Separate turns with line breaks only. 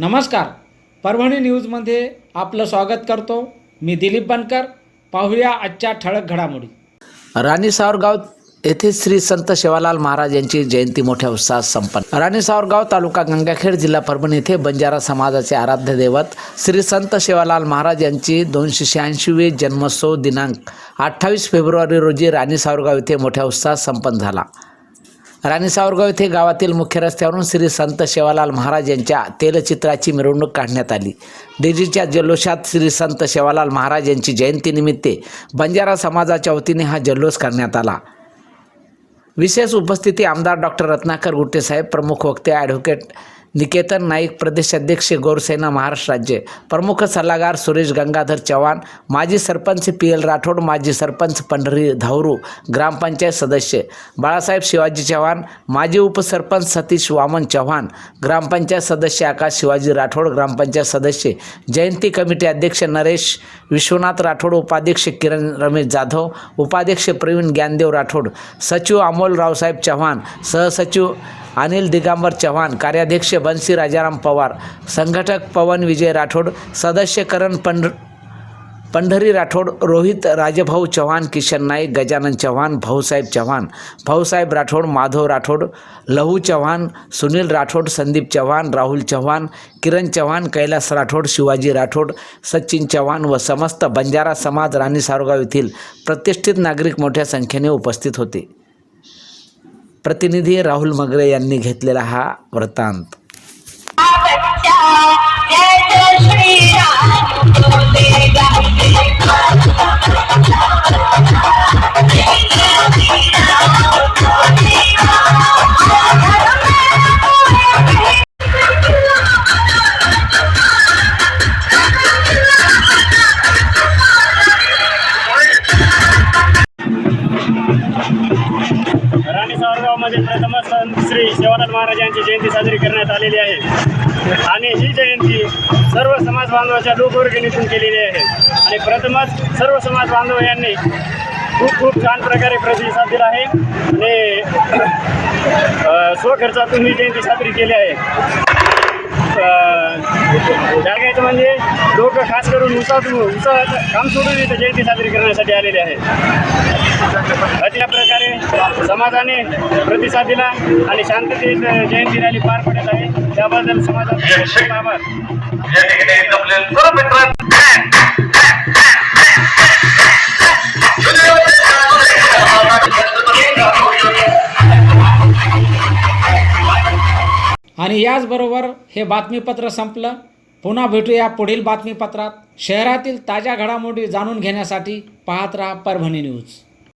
नमस्कार. परभणी न्यूजमध्ये आपलं स्वागत करतो. मी दिलीप बनकर. पाहूया आजच्या ठळक घडामोडी.
राणी सावरगाव येथे श्री संत शिवालाल महाराज यांची जयंती मोठ्या उत्साहात संपन्न. राणी सावरगाव तालुका गंगाखेड जिल्हा परभणी येथे बंजारा समाजाचे आराध्य दैवत श्री संत शिवालाल महाराज यांची दोनशे शहाऐंशीवी जन्मोत्सव दिनांक अठ्ठावीस फेब्रुवारी रोजी राणी सावरगाव येथे मोठ्या उत्साहात संपन्न झाला. राणी सावरगाव येथे गावातील मुख्य रस्त्यावरून श्री संत शेवालाल महाराज यांच्या तेलचित्राची मिरवणूक काढण्यात आली. डेजीच्या जल्लोषात श्री संत शेवालाल महाराज यांची जयंतीनिमित्ते बंजारा समाजाच्या वतीने हा जल्लोष करण्यात आला. विशेष उपस्थिती आमदार डॉक्टर रत्नाकर गुट्टेसाहेब प्रमुख वक्ते ॲडव्होकेट निकेतन नाईक प्रदेशाध्यक्ष गौरसेना महाराष्ट्र राज्य. प्रमुख सल्लागार सुरेश गंगाधर चव्हाण माजी सरपंच पी एल राठोड माजी सरपंच पंढरी धावरू ग्रामपंचायत सदस्य बाळासाहेब शिवाजी चव्हाण माजी उपसरपंच सतीश वामन चव्हाण ग्रामपंचायत सदस्य आकाश शिवाजी राठोड ग्रामपंचायत सदस्य जयंती कमिटी अध्यक्ष नरेश विश्वनाथ राठोड उपाध्यक्ष किरण रमेश जाधव उपाध्यक्ष प्रवीण ज्ञानदेव राठोड सचिव अमोल रावसाहेब चव्हाण सहसचिव अनिल दिगांबर चव्हाण कार्याध्यक्ष बन्सी राजाराम पवार संघटक पवन विजय राठोड सदस्य करण पंढ पंढरी राठोड रोहित राजभाऊ चव्हाण किशन नाईक गजानन चव्हाण भाऊसाहेब चव्हाण भाऊसाहेब राठोड माधव राठोड लहू चव्हाण सुनील राठोड संदीप चव्हाण राहुल चव्हाण किरण चव्हाण कैलास राठोड शिवाजी राठोड सचिन चव्हाण व समस्त बंजारा समाज राणी सारोगाव येथील प्रतिष्ठित नागरिक मोठ्या संख्येने उपस्थित होते. प्रतिनिधी राहुल मगरे यांनी घेतलेला हा वृत्तांत.
जिल्ह्यामध्ये प्रथमच संत श्री शिवालाल महाराज यांची जयंती साजरी करण्यात आलेली आहे. आणि ही जयंती सर्व समाज बांधवाच्या लोकवर्गणीतून केलेली आहे. आणि प्रथमच सर्व समाज बांधव यांनी खूप खूप छान प्रकारे प्रतिसाद दिला आहे. आणि स्वखर्चातून ही जयंती साजरी केली आहे. जागायचं म्हणजे लोक खास करून उसातून उसा काम सोडून इथं जयंती साजरी करण्यासाठी आलेले आहेत. अशा प्रकारे समाजाने प्रतिसाद दिला आणि शांततेत जयंती रॅली पार पडत आहे. त्याबद्दल समाजाचा
आणि याचबरोबर हे बातमीपत्र संपलं. पुन्हा भेटूया पुढील बातमीपत्रात. शहरातील ताज्या घडामोडी जाणून घेण्यासाठी पाहत राहा परभणी न्यूज.